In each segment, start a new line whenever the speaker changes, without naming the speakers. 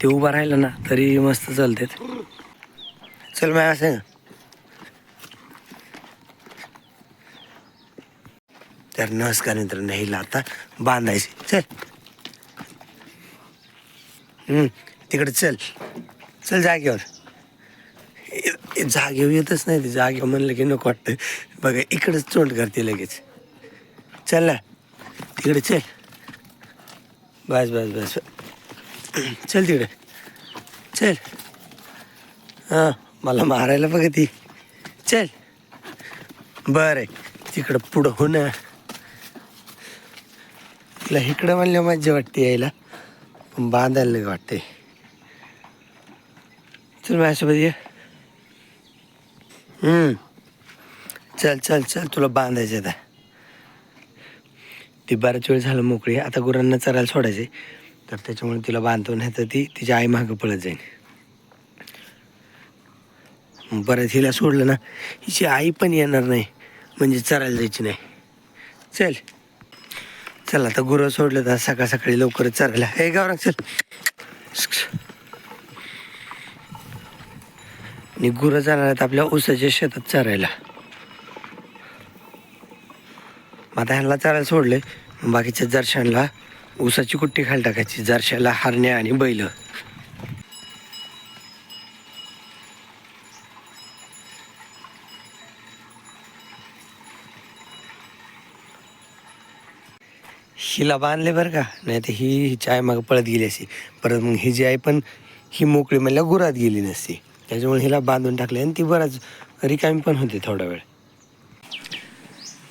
ते उभा राहिलं ना तरी मस्त चालते चल मग असं तर नमस्कार नंतर हिला आता बांधायचे. चल. हम्म, तिकडे चल. चल जागेवर. जागेवर येतच नाही ते जागेवर म्हणलं की नको वाटतं. बघा इकडंच चोंड करते लगेच. चल ना. तिकडे चल. बस बस बस. चल तिकडे. चल. हां मला मारायला बघा ती. चल. बरं आहे. तिकडं पुढं हो ना. तिला इकडं म्हणलं मज्जा वाटते यायला. पण बांधायला वाटते चल माझ्यासोबत ये. चल चल चल तुला बांधायचं आता. ती बराच वेळ झालं मोकळी. आता गुरांना चरायला सोडायचे तर त्याच्यामुळे तिला बांधतो नाही तर ती तिच्या आई मागं पळत जाईल बरं हिला सोडलं ना हिची आई पण येणार नाही. म्हणजे चरायला जायची नाही. चल. चल आता गुरं सोडलं तर सकाळ सकाळी लवकरच चरायला. हे गावरांग चल. आणि गुरं जाणार आहेत आपल्या ऊसाच्या शेतात चरायला. मग आता ह्यांना चरायला सोडले बाकीच्या जरशांना ऊसाची कुट्टी खाली टाकायची. जरशाला हरण्या आणि बैल. हिला बांधले बरं का? नाही तर ही हिची आई मग पळत गेली असती परत मग हिची आई पण ही मोकळी म्हणल्या गुरात गेली नसती. त्याच्यामुळे हिला बांधून टाकले. आणि ती बराच रिकामी पण होती थोडा वेळ.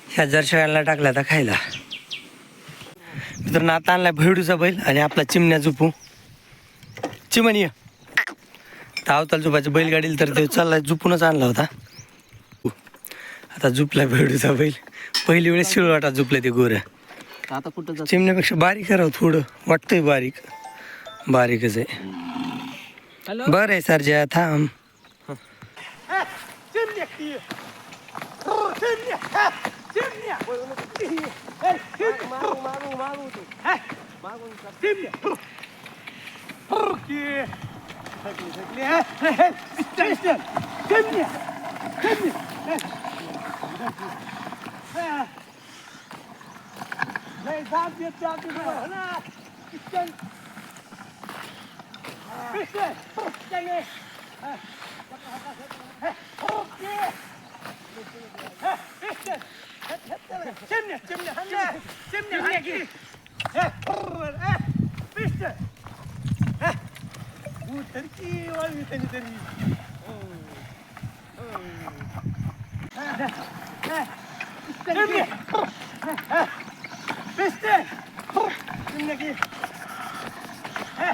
ह्या जरशाला टाकला आता खायला. मित्रांनो आता आणलाय भैडूचा बैल आणि आपला चिमण्या झुपू चिमणी ये. तावताल झुपायचं बैलगाडीला तर ते चाललाय झुपूनच आणला होता. आता झुपला भैडूचा बैल. पहिली वेळेस शिळवाटा झुपले ते गोऱ्या
आता कुठं
चिमण्यापेक्षा बारीक करावं थोडं. वाटतंय बारीक. बारीकच आहे.
हॅलो
बरं सरजा थांब
चिमण्या की हो, चिमण्या हा, चिमण्या हे, चिमण्या. हा, चिमण्या हो, की थकली थकली हा? हे, पिस्टन चिमण्या चिमण्या हा. लय दाब देत जातो हो ना पिस्टन पिस्टन पिस्टन आहे. ओके चिमण्या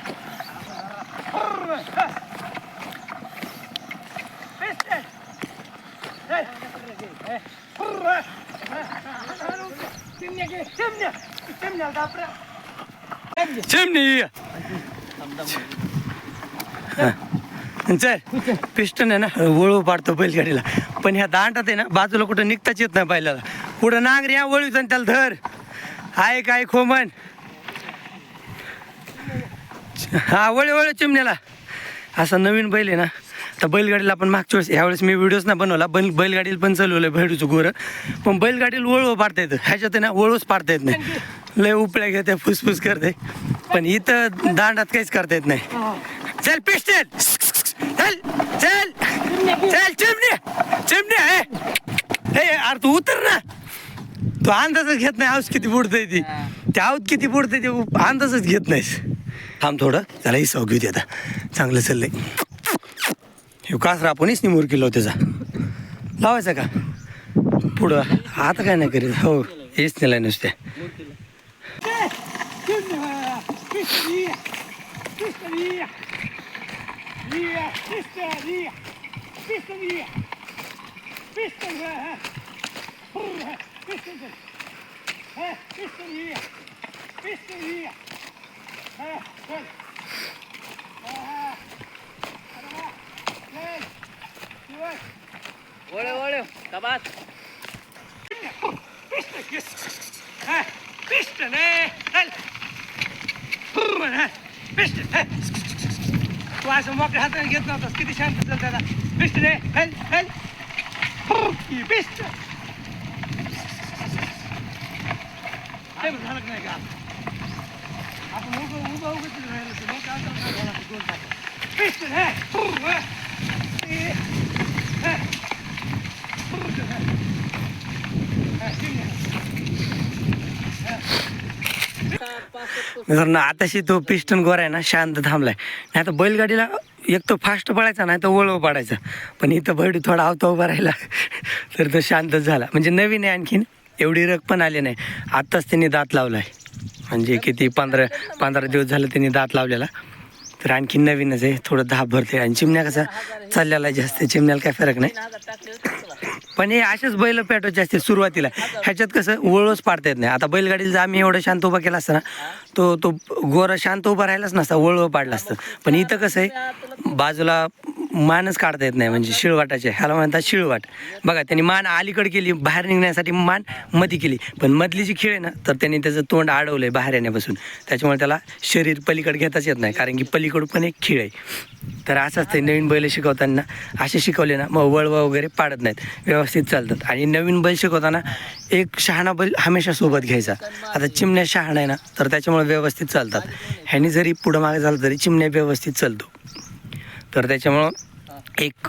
चिमणी. चल पिस्टन आहे ना वळू पाडतो बैलगाडीला. पण ह्या दांडात आहे ना बाजूला कुठं निघताच येत नाही बैलाला. कुठं नांगर या वळूच आणि त्याला धर. आहे काय खोमन. हा वळू वळू चिमण्याला. असा नवीन बैल आहे ना. तर बैलगाडीला आपण मागच्या वेळेस ह्यावेळेस मी व्हिडिओच नाही बनवला. बैल बैलगाडीला पण चालवलं भेडूचं गोरं. पण बैलगाडीला वळू पाडता येतं. ह्याच्यात ना वळूच पाडता येत नाही. लय उपळ्या घेते फुसफुस करते. पण इथं दांडात काहीच करता येत नाही. चल पिस्टल! चल चल! चल चिमणी चिमणी हे हे अरे तू उतर ना. तू अंदाजच घेत नाही हाऊस किती बुडतंय ती. त्या हाऊत किती बुडतंय ते अंदाजच घेत नाहीस. थांब थोडं त्याला ही सव आता चांगलं चाललंय हे कास रापूनच निमूर केलो त्याचा लावायचा का पुढं आता काय नाही करीत हो हेच नेलाय
नुसते ઓળે ઓળે તબાસ Piston, eh? Piston, eh? تو عشان موقع حتى جدا بس كده شان تزلت أنا بشت ليه هل هل بشت تبرز هلك نيجا आपण उभं उभं उभं तिथे राहिलो होतो. मग काय झालं? झालं असं दोन तास. पिस्टन हा पुरं, हा. ए, हा. पुरं, हा. हा, चिमण्या.
मित्रांनो आताशी तो पिस्टन गोरा आहे ना शांत थांबलाय नाही तर बैलगाडीला एक तो फास्ट पडायचा नाही तर वळव पडायचा पण इथं बैल थोडा आवता उभा राहिला तर तो शांतच झाला म्हणजे नवीन आहे आणखीन एवढी रग पण आली नाही आत्ताच त्यांनी दात लावलाय म्हणजे किती पंधरा पंधरा दिवस झाले त्यांनी दात लावलेला तर आणखी नवीनच आहे थोडं धाप भरते. आणि चिमण्या कसा चाललेला आहे जास्त चिमण्याला काय फरक नाही. पण हे असेच बैल पेटवायचे असते सुरुवातीला. ह्याच्यात कसं वळवच पाडता येत नाही. आता बैलगाडीला जर आम्ही एवढं शांत उभा केला असता ना तो तो गोरा शांत उभा राहिलाच नसता वळव पाडला असतं. पण इथं कसं आहे बाजूला मानच काढता येत नाही म्हणजे शिळवाटाचे. ह्याला म्हणतात शिळवाट. बघा त्यांनी मान अलीकड केली बाहेर निघण्यासाठी मान मधी केली. पण मधली जी खीळ आहे ना तर त्यांनी त्याचं तोंड अडवलं आहे बाहेर येण्यापासून. त्याच्यामुळे त्याला शरीर पलीकड घेताच येत नाही कारण की पलीकड पण एक खेळ आहे. तर असंच ते नवीन बैल शिकवताना असे शिकवले ना मग वळवा वगैरे पाडत नाहीत. व्यवस्थित चालतात. आणि नवीन बैल शिकवताना एक शहाणा बैल हमेशा सोबत घ्यायचा. आता चिमण्या शहाणा आहे ना तर त्याच्यामुळे व्यवस्थित चालतात. ह्याने जरी पुढं मागे झालं तरी चिमण्या व्यवस्थित चालतो. तर त्याच्यामुळं एक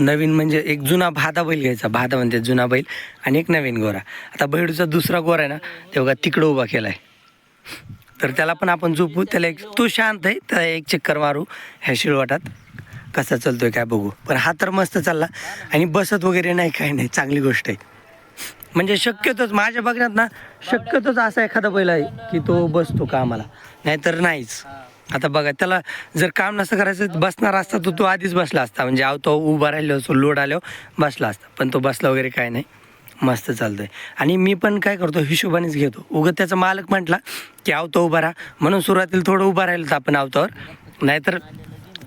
नवीन म्हणजे एक जुना भादा बैल घ्यायचा. भादा म्हणते जुना बैल आणि एक नवीन गोरा. आता बैडूचा दुसरा गोरा आहे ना तेव्हा तिकडं उभा केला आहे तर त्याला पण आपण झोपू त्याला एक तो शांत आहे. त्याला एक चक्कर मारू ह्या शिळवाटात. कसा चालतोय काय बघू. पण हा तर मस्त चालला. आणि बसत वगैरे नाही काय नाही. चांगली गोष्ट आहे. म्हणजे शक्यतोच माझ्या बघण्यात ना शक्यतोच असा एखादा बैल आहे की तो बसतो कामाला. नाहीतर नाहीच. आता बघा त्याला जर काम नसतं करायचं बसणार असता तर तो आधीच बसला असता. म्हणजे आव तो उभा राहिलो असो लोड आल्यावर बसला असता. पण तो बसला वगैरे काय नाही. मस्त चालतंय. आणि मी पण काय करतो हिशोबानेच घेतो. उगत त्याचा मालक म्हटला की आवतो उभा राहा. म्हणून सुरुवातीला थोडं उभा राहिलं होतं आपण आवतावर. नाहीतर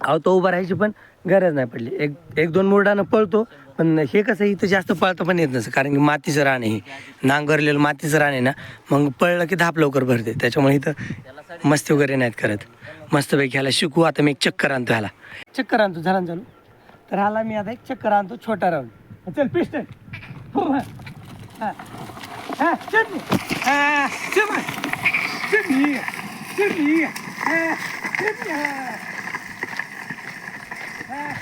आवतो उभा राहायची पण गरज नाही पडली. एक एक दोन मुरडानं पळतो पण हे कसं इथं जास्त पळता पण येत नसतं. कारण की मातीचं रान आहे. हे. नांगरलेलं मातीचं रान आहे ना मग पळलं की धाप लवकर भरते. त्याच्यामुळे इथं मस्ती वगैरे नाहीत करत. मस्तपैकी ह्याला शिकू आता मी एक चक्कर आणतो ह्याला. चक्कर आणतो झाला ना चालू? तर ह्याला मी आता एक चक्कर आणतो छोटा राऊंड
चल पिस्टन. हो, हो. हा हा. चिमणी हा हा हा हा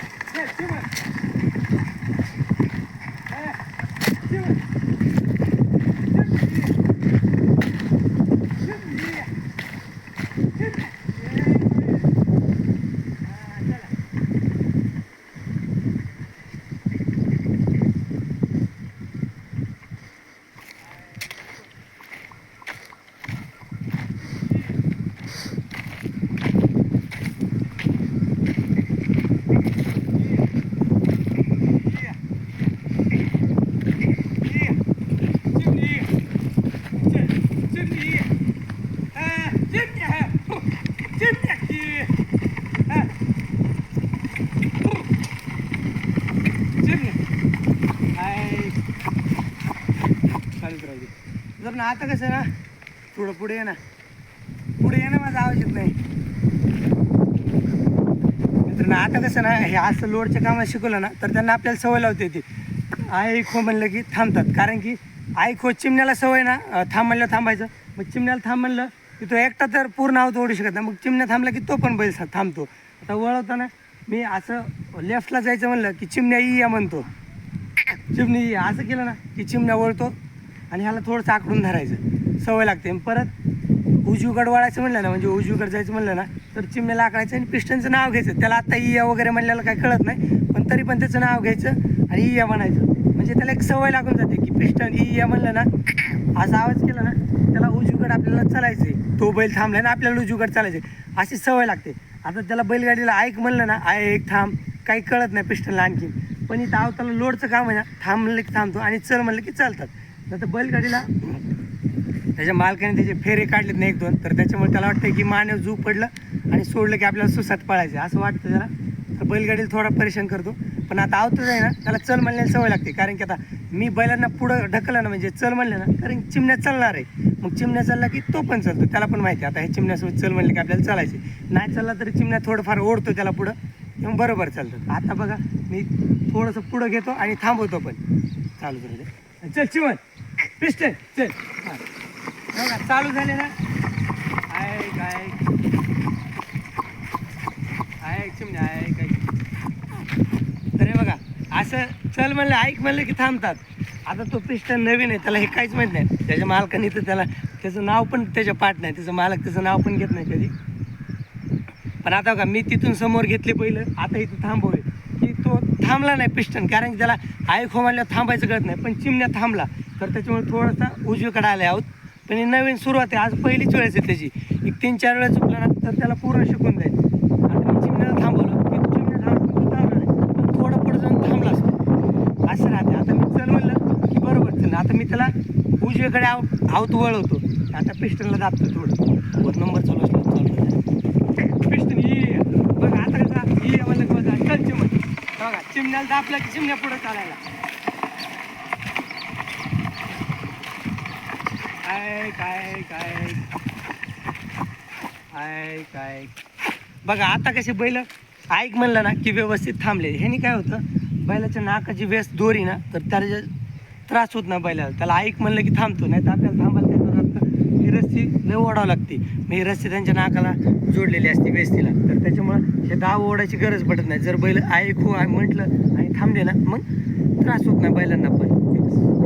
चिमणी चिमणी चिमणी हा चिमणी हा चिमणी की हा चिमणी हाय चालू करायची
पण आता कसं आहे ना थोडं पुढे ये ना पुढे येणं माझं माझा आवाज नाही. मित्रांनो आता कसं ना हे असं लोडच्या कामात शिकवलं ना तर त्यांना आपल्याला सवय लावते ती आई खो म्हणलं की थांबतात. कारण की आई खो चिमण्याला सवय ना थांब म्हणलं थांबायचं. मग चिमण्याला थांब म्हणलं की तो एकटा तर पूर्ण आवत ओढू शकत नाही. मग चिमण्या थांबला की तो पण बैल थांबतो. आता वळवताना मी असं लेफ्टला जायचं म्हणलं की चिमण्या ई या म्हणतो. चिमणी असं केलं ना की चिमण्या वळतो. आणि ह्याला थोडंसं आकडून धरायचं. सवय लागते. परत उजवीकडे वळायचं म्हणलं ना म्हणजे उजवीकडे जायचं म्हणलं ना तर चिमण्याला आकडायचं आणि पिस्टनचं नाव घ्यायचं. त्याला आत्ता इया वगैरे म्हणल्याला काही कळत नाही पण तरी पण त्याचं नाव घ्यायचं आणि इया म्हणायचं. म्हणजे त्याला एक सवय लागून जाते की पिस्टन इया म्हणलं ना असा आवाज केला ना त्याला उजवीकडे आपल्याला चालायचं आहे तो बैल थांबला ना आपल्याला उजवीकडे चालायचं अशी सवय लागते. आता त्याला बैलगाडीला ऐक म्हणलं ना ऐक थांब. काही कळत नाही पिस्टनला आणखी पण इथं आवताला लोडचं काम आहे ना थांब म्हणलं की थांबतो आणि चल म्हणलं की चालतात. तर बैलगाडीला त्याच्या मालकाने त्याचे फेरे काढलेत नाही एक दोन. तर त्याच्यामुळे त्याला वाटतं की मानव झू पडलं आणि सोडलं की आपल्याला सुसात पळायचं असं वाटतं जरा तर बैलगाडीला थोडा परेशान करतो. पण आता आवतच आहे ना त्याला चल म्हणण्याला सवय लागते. कारण की आता मी बैलांना पुढं ढकललं ना म्हणजे चल म्हणलं ना कारण चिमण्या चालणार आहे. मग चिमण्या चालला की तो पण चालतो. त्याला पण माहिती आहे. आता हे चिमण्यासोबत चल म्हणलं की आपल्याला चालायचे नाही चालला तरी चिमण्या थोडंफार ओढतो त्याला पुढं. मग बरोबर चालतं आता बघा मी थोडंसं पुढं घेतो आणि थांबवतो पण. चालू दे. चल चिमण. पिस्टन चल हां बघा चालू झाले ना? आहे काय? आहे चिमण्या आहे काय? तर हे बघा असं चल म्हणलं ऐक म्हणलं की थांबतात. आता तो पिस्टन नवीन आहे त्याला हे काहीच माहीत नाही. त्याच्या मालकाने तर त्याला त्याचं नाव पण त्याच्या पाठ नाही त्याचं मालक त्याचं नाव पण घेत नाही कधी. पण आता बघा मी तिथून समोर घेतले पहिलं आता इथं थांबवले थांबला नाही पिस्टन कारण की त्याला ऐक हो थांबायचं कळत नाही पण चिमण्या थांबला. तर त्याच्यामुळे थोडासा उजवीकडे आले आहोत. पण ही नवीन सुरुवात आहे आज पहिलीच वेळेस आहे त्याची. एक तीन चार वेळा चुकला ना तर त्याला पूर्ण शिकून जाईल आता मी चिमण्याला थांबवलं की चिमण्या थांबला पण थांबला नाही पण थोडं पुढे जाऊन थांबला असतो. असं राहते. आता मी चल म्हणलं की बरोबर चल. आता मी त्याला उजवीकडे आव आवत वळवतो. आता पिस्टनला दाबतो थोडं. नंबर चालू असला चालू पिस्टन ये बघा आता कसा ये म्हणलं की बघा चल चिमण बघा चिमण्याला दाबला की चिमण्या पुढे चालायला. काय काय काय काय काय बघा आता कसे बैल ऐक म्हणलं ना की व्यवस्थित थांबले. ह्यानी काय होतं बैलाच्या नाकाची वेस दोरी ना तर त्याला त्रास होत ना बैलाला. त्याला ऐक म्हणलं की थांबतो नाही तर आपल्याला थांबायला काय करावं लागतं ही रस्सी लय ओढावं लागते. मग ही रस्सी त्यांच्या नाकाला जोडलेली असते वेस्तीला तर त्याच्यामुळं हे दाव ओढायची गरज पडत नाही. जर बैल ऐकू हो म्हटलं आणि थांबले ना मग त्रास होत नाही बैलांना पण.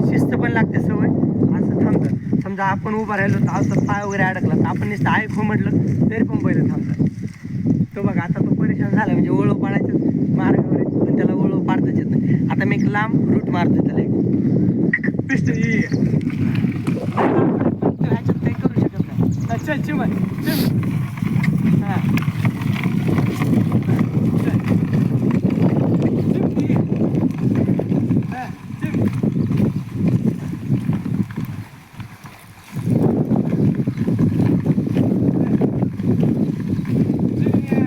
शिस्त पण लागते सवय असं थांबतात. समजा आपण उभा राहिलो तर असं पाय वगैरे अडकला तर आपण नुसतं ऐक हो म्हटलं तरी पण बैल थांबतात. तो बघा आता तो परेशान झाला म्हणजे ओळख पाडायचं मार्गावर पण त्याला ओळख पाडताच येत नाही. आता मी एक लांब रूट मारतो त्याला एक. पिस्ट ह्याच्यात काही करू शकत नाही हा, चल. चिम, ये. हा, चिम. चिम, ये.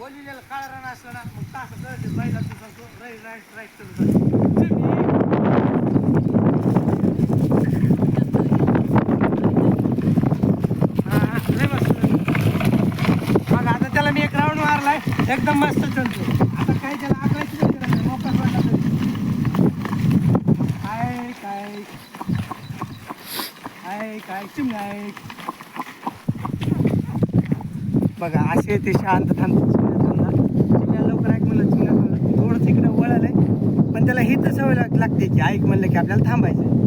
ओलिलेलं काळा रान असलं ना मग तास कळते बैला तू सांगतो राईट राईट राईट करून मग आता त्याला मी एक राऊंड मारलाय एकदम मस्त चलतो आता काय त्याला आकडायची नाही गरज नाही, मोकळा सोडला तरी. काय काय काय काय चिमण्या आहे बघा असे ते शांत थांबतात चिमण्या लवकर ऐक म्हणलं चिमण्या थांबला थोडंसं इकडे वळालंय पण त्याला ही तर सवय लागते की ऐक म्हणलं की आपल्याला थांबायचं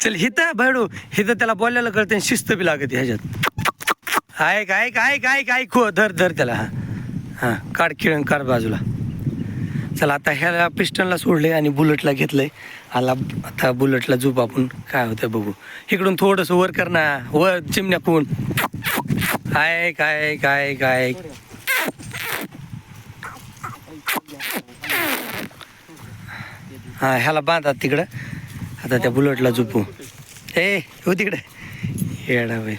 चल हिथं भैडू हिथं त्याला बोलायला कळते आणि शिस्त बी लागते ह्याच्यात. ऐक ऐक ऐक ऐक ऐक. हो धर धर त्याला हां. हां काढ खिळण काढ बाजूला. चला आता ह्याला पिस्टनला सोडले आणि बुलेटला घेतलंय. आला आता बुलेटला झोप आपण. काय होतं बघू. इकडून थोडंसं वर कर ना. वर चिमण्या कोण? काय काय काय काय? हा ह्याला बांधा तिकडं. आता त्या बुलेटला झोपू. ए हो तिकडे. येडा बाई.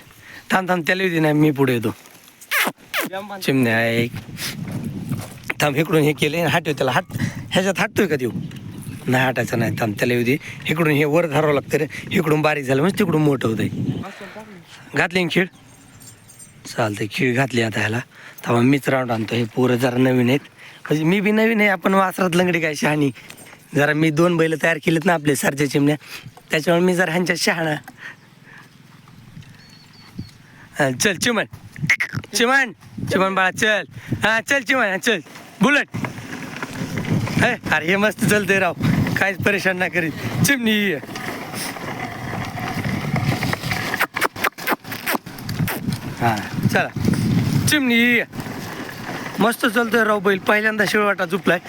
थांब थांब त्याला येऊ दे नाही मी पुढे येतो. चिमण्या एक. थांब इकडून हे केले हाटव त्याला. हाट ह्याच्यात हाटतोय का देऊ? नाही हाटायचं नाही. थांब त्याला येऊ दे. इकडून हे वर धरावं लागतं रे. इकडून बारीक झालं म्हणजे तिकडून मोठं होतंय. घातली ना खीळ? चालतंय खीळ घातली आता ह्याला. तेव्हा मीच राऊंड आणतो. हे पोरं जरा नवीन आहेत. म्हणजे मी बी नवीन आहे. आपण वासरात लंगडी काय शहाणी? जरा मी दोन बैल तयार केलेत ना आपले सरच्या चिमण्या. त्याच्यामुळे मी जरा ह्यांच्या शहाणा. हा, चल चिमण. चिमण. चिमण बाळा चल. हा चल चिमण चल. बुलट. अरे हे मस्त चलतंय राव. काहीच परेशान नाही करीत. चिमणी ये. हा चला. चिमणी ये. मस्त चलतोय राव बैल. पहिल्यांदा शिळवाटा झुपलाय.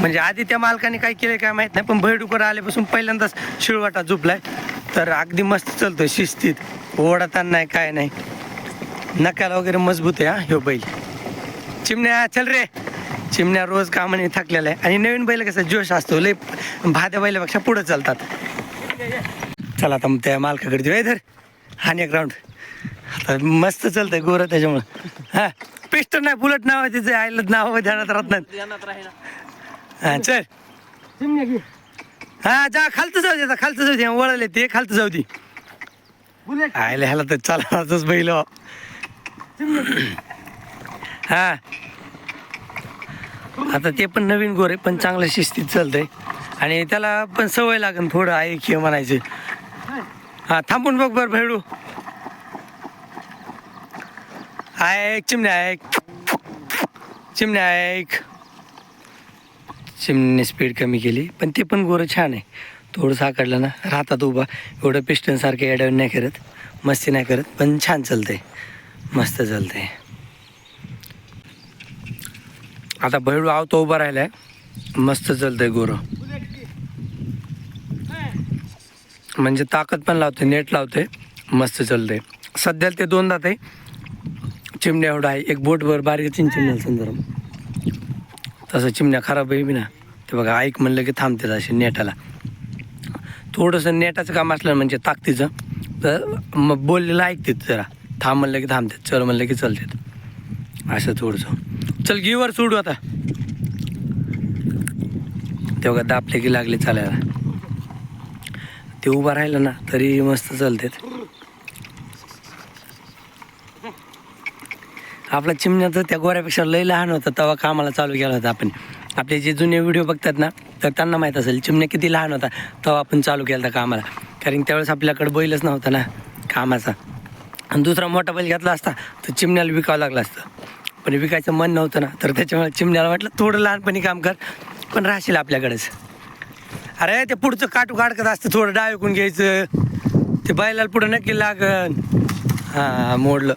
म्हणजे आधी त्या मालकाने काय केलंय काय माहीत नाही पण भैडुकर आल्यापासून पहिल्यांदाच शिळवाटा झुपलाय. तर अगदी मस्त चालतोय शिस्तीत. ओढताना नाही काय नाही. नकाला वगैरे मजबूत आहे हा ह्यो बैल. चिमण्या चल रे. चिमण्या रोज कामाने थकलेला आहे. आणि नवीन बैल कसं जोश असतो. लय भाद्या बैलापेक्षा पुढे चालतात. चला आता मग त्या मालकाकडे देऊ धर हानी एक राऊंड आता मस्त चालतंय गोरं त्याच्यामुळं. हा पिस्ट नाही बुलट नाव आहे तिचं. आईला नाव ध्यानात राहत नाही. हा चल. हा जा खालचं जाऊ दे आता खालचं जाऊ दे. वळले ते खालचं जाऊ दे.
बुलेट
आयला ह्याला तर चालतच बैल. हो. आता ते पण नवीन गोर आहे पण चांगलं शिस्तीत चालतंय. आणि त्याला पण सवय लागेल थोडं ऐक हे म्हणायचं.
हां
हा थांबून बघ बरं भेडू. ऐक चिमण्या ऐक. चिमण्या ऐक. चिमणीने स्पीड कमी केली पण ते पण गोरं छान आहे. थोडं साकडलं ना राहतात उभा. एवढं पिस्टनसारखं एडवून नाही करत मस्ती नाही करत पण छान चालतंय. मस्त चालतंय. आता भैडू आवतो उभा राहिलाय. मस्त चलतंय गोरं. म्हणजे ताकद पण लावते नेट लावते मस्त चलते सध्या ते दोन दात आहे. चिमण्या एवढा आहे. एक बोटभर बारीक तीन चिमण्या संदर्भ. तसं चिमण्या खराब आहे बी ना. ते बघा ऐक म्हणलं की थांबते असे नेटाला. थोडंसं नेटाचं काम असलं म्हणजे ताकदीचं तर मग बोललेलं ऐकते जरा. थांब म्हणलं की थांबतात चल म्हणलं की चलतात. असं थोडंसं. चल गिवर सोडू आता. तेव्हा दापले की लागले चालायला. ते उभं राहिलं ना तरी मस्त चालते आपला चिमण्याचं त्या गोऱ्यापेक्षा लय लहान होता तेव्हा कामाला चालू केला होता आपण. आपले जे जुने व्हिडिओ बघतात ना तर त्यांना माहीत असेल चिमण्या किती लहान होता तेव्हा आपण चालू केला होता कामाला. कारण त्यावेळेस आपल्याकडे बैलच नव्हता ना कामाचा. आणि दुसरा मोठा बैल घेतला असता तर चिमण्याला विकावं लागलं असतं. पण विकायचं मन नव्हतं ना तर त्याच्यामुळे चिमण्याला वाटलं थोडं लहानपणी काम कर पण राहशील आपल्याकडेच. अरे ते पुढचं काटू काढकत असतं थोडं डाव ऐकून घ्यायचं. ते बैलाला पुढं नक्की लागन. हां मोडलं.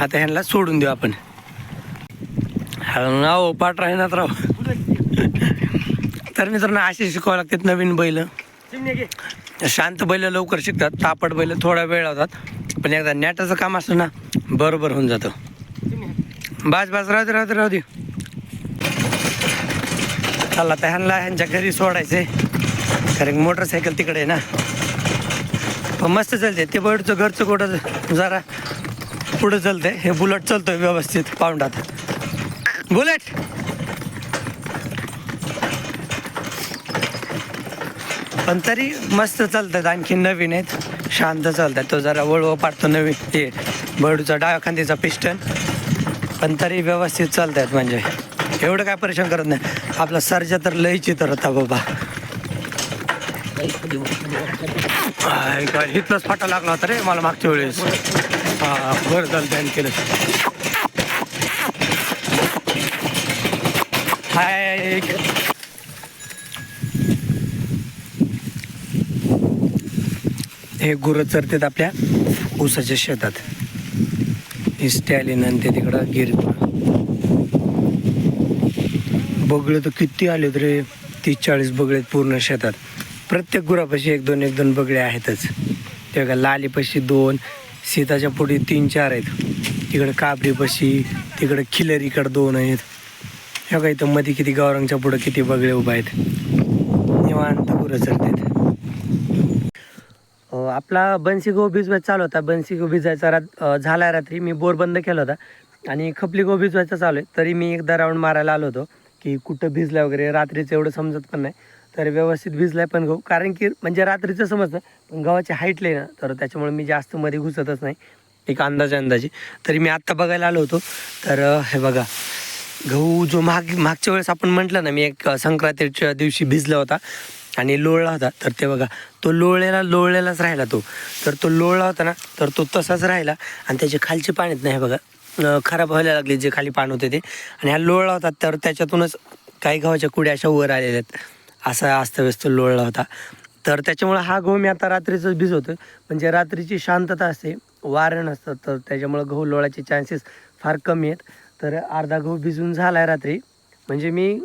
आता ह्यांना सोडून देऊ आपण. नाव पाठ राहणार राव. तर मित्रांनो असे शिकावं लागतात नवीन बैल. शांत बैल लवकर शिकतात तापट बैल थोडा वेळ लावतात. पण एकदा नेटाचं काम असलं ना बरोबर होऊन जातं. बाज बाज राहू दे राहू दे राहू दे. चला तर ह्यांना ह्यांच्या घरी सोडायचे कारण मोटरसायकल तिकडे आहे ना. पण मस्त चालते ते बर्डचं घरचं कुठं जरा पुढं चालतंय. हे बुलेट चालतोय व्यवस्थित पाऊंडात बुलेट! पण तरी मस्त चालतात. आणखी नवीन आहेत. शांत चालतात तो जरा वळव पाडतो नवीन. हे बडूचा डाव्या खांदीचा पिस्टन. पण तरी व्यवस्थित चालतात म्हणजे. एवढं काय परेशान करत नाही. आपला सर्जा तर लय चित्र होता बाबा. इथलाच फाटा लागला होता रे मला मागच्या वेळेस. हा बरं झालं त्याने केलं. हाय हे गुरं चरतात आपल्या ऊसाच्या शेतात. हे स्टॅलिन आणि ते तिकडं गिर बगळे तर किती आलेत रे? तीस चाळीस बगळे आहेत पूर्ण शेतात. प्रत्येक गुरापाशी एक दोन एक दोन बगळे आहेतच. ते का लालीपाशी दोन सीताच्या पुढे तीन चार आहेत. तिकडं काबरीपाशी तिकडं खिलरीकडं दोन आहेत. ह्या का इथं मध्ये किती गौरांगच्या पुढं किती बगळे उभा आहेत. निवांत गुरं चरतात. आपला बन्सी गहू भिजवायचा चालू होता. बन्सी गहू भिजायचा रात झाला रात्री. मी बोर बंद केला होता. आणि खपली गहू भिजवायचा चालू आहे. तरी मी एकदा राऊंड मारायला आलो होतो की कुठं भिजला वगैरे. रात्रीचं एवढं समजत पण नाही. तर व्यवस्थित भिजलाय पण गहू. कारण की म्हणजे रात्रीचं समजतं. पण गव्हाची हाईट लय ना. तर त्याच्यामुळे मी जास्त मध्ये घुसतच नाही. एक अंदाजे अंदाजे. तरी मी आत्ता बघायला आलो होतो. तर हे बघा. गहू जो माग मागच्या वेळेस आपण म्हटलं ना मी एक संक्रांतीच्या दिवशी भिजला होता आणि लोळला होता. तर ते बघा तो लोळलेला लोळलेलाच राहिला तो. तर तो लोळला होता ना तर तो तसाच राहिला आणि त्याचे खालचे पाणी नाही हे बघा खराब व्हायला लागले जे खाली पाणी होते ते. आणि हा लोळला होता तर त्याच्यातूनच काही गव्हाच्या कुड्या अशा वर आलेल्या आहेत. असा अस्तव्यस्त लोळला होता. तर त्याच्यामुळं हा गहू मी आता रात्रीचं भिजवतो म्हणजे रात्रीची शांतता असते वारं नसतं तर त्याच्यामुळं गहू लोळाचे चान्सेस फार कमी आहेत. तर अर्धा गहू भिजून झाला आहे रात्री. म्हणजे मी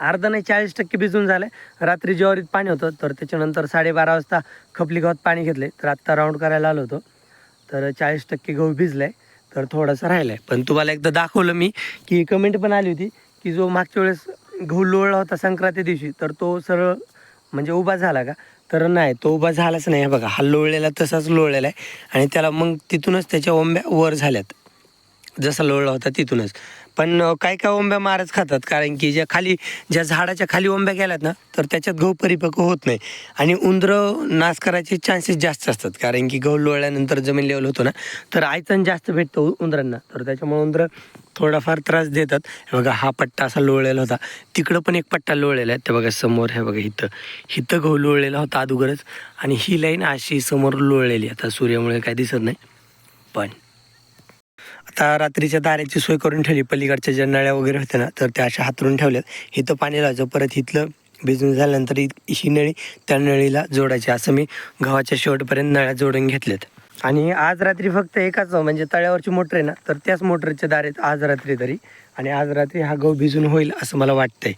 अर्धा नाही चाळीस टक्के भिजून झालं आहे रात्री ज्वारीत पाणी होतं तर त्याच्यानंतर साडेबारा वाजता खपली गावात पाणी घेतले तर आत्ता राऊंड करायला आलो होतो. तर चाळीस टक्के गहू भिजला आहे तर थोडासा राहिला आहे पण तुम्हाला एकदा दाखवलं मी की कमेंट पण आली होती की जो मागच्या वेळेस गहू लोळला होता संक्रांती दिवशी तर तो सरळ म्हणजे उभा झाला का? तर नाही तो उभा झालाच नाही. बघा हा लोळलेला तसाच लोळलेला आहे. आणि त्याला मग तिथूनच त्याच्या ओंब्या वर झाल्यात. जसा लोळला होता तिथूनच. पण काय काय ओंब्या मारच खातात? कारण की ज्या खाली ज्या झाडाच्या खाली ओंब्या गेल्यात ना तर त्याच्यात गहू परिपक्व होत नाही. आणि उंदरं नाश करायचे चान्सेस जास्त असतात. कारण की गहू लोळल्यानंतर जमीन लेवल होतो ना तर आयतन जास्त भेटतो उंदरांना. तर त्याच्यामुळे उंदरं थोडाफार त्रास देतात. हे बघा हा पट्टा असा लोळलेला होता. तिकडं पण एक पट्टा लोळलेला आहे. ते बघा समोर हे बघा इथं. इथं गहू लोळलेला होता अगोदरच. आणि ही लाईन अशी समोर लोळलेली आता सूर्यामुळे काय दिसत नाही. पण आता रात्रीच्या दाऱ्याची सोय करून ठेवली. पलीकडच्या ज्या नळ्या वगैरे होत्या ना तर त्या अशा हातरून ठेवल्यात. इथं पाणी लावायचं परत इथलं भिजून झाल्यानंतर ही नळी त्या नळीला जोडायची. असं मी गव्हाच्या शेवटपर्यंत नळ्या जोडून घेतल्यात. आणि आज रात्री फक्त एकाच म्हणजे तळ्यावरची मोटर आहे ना तर त्याच मोटरच्या दारेत आज रात्री तरी. आणि आज रात्री हा गहू भिजून होईल असं मला वाटतंय.